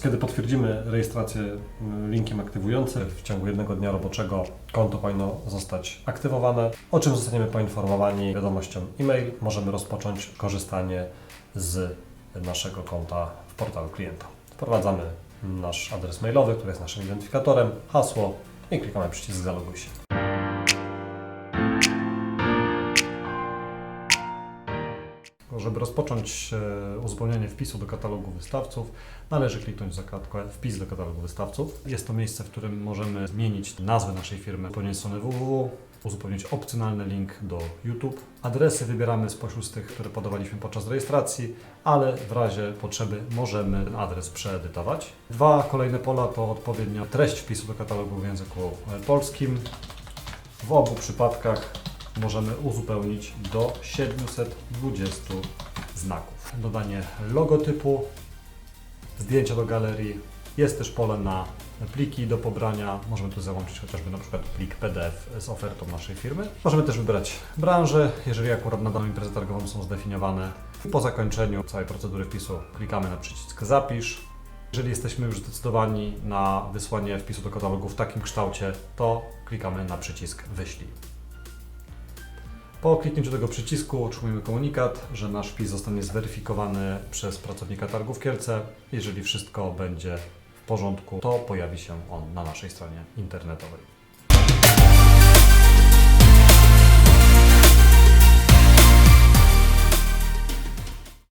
Kiedy potwierdzimy rejestrację y, linkiem aktywującym, w ciągu jednego dnia roboczego konto powinno zostać aktywowane, o czym zostaniemy poinformowani wiadomością e-mail. Możemy rozpocząć korzystanie z naszego konta w portalu klienta. Wprowadzamy nasz adres mailowy, który jest naszym identyfikatorem, hasło i klikamy przycisk zaloguj się. Żeby rozpocząć e, uzupełnianie wpisu do katalogu wystawców, należy kliknąć zakładkę Wpis do katalogu wystawców. Jest to miejsce, w którym możemy zmienić nazwę naszej firmy, uzupełnić stronę www, uzupełnić opcjonalny link do YouTube. Adresy wybieramy spośród tych, które podawaliśmy podczas rejestracji, ale w razie potrzeby możemy ten adres przeedytować. Dwa kolejne pola to odpowiednio treść wpisu do katalogu w języku polskim. W obu przypadkach możemy uzupełnić do 720 znaków. Dodanie logotypu, zdjęcia do galerii. Jest też pole na pliki do pobrania. Możemy tu załączyć chociażby na przykład plik PDF z ofertą naszej firmy. Możemy też wybrać branżę, jeżeli akurat na daną imprezę targową są zdefiniowane. Po zakończeniu całej procedury wpisu klikamy na przycisk Zapisz. Jeżeli jesteśmy już zdecydowani na wysłanie wpisu do katalogu w takim kształcie, to klikamy na przycisk Wyślij. Po kliknięciu tego przycisku otrzymujemy komunikat, że nasz wpis zostanie zweryfikowany przez pracownika targu w Kielce. Jeżeli wszystko będzie w porządku, to pojawi się on na naszej stronie internetowej.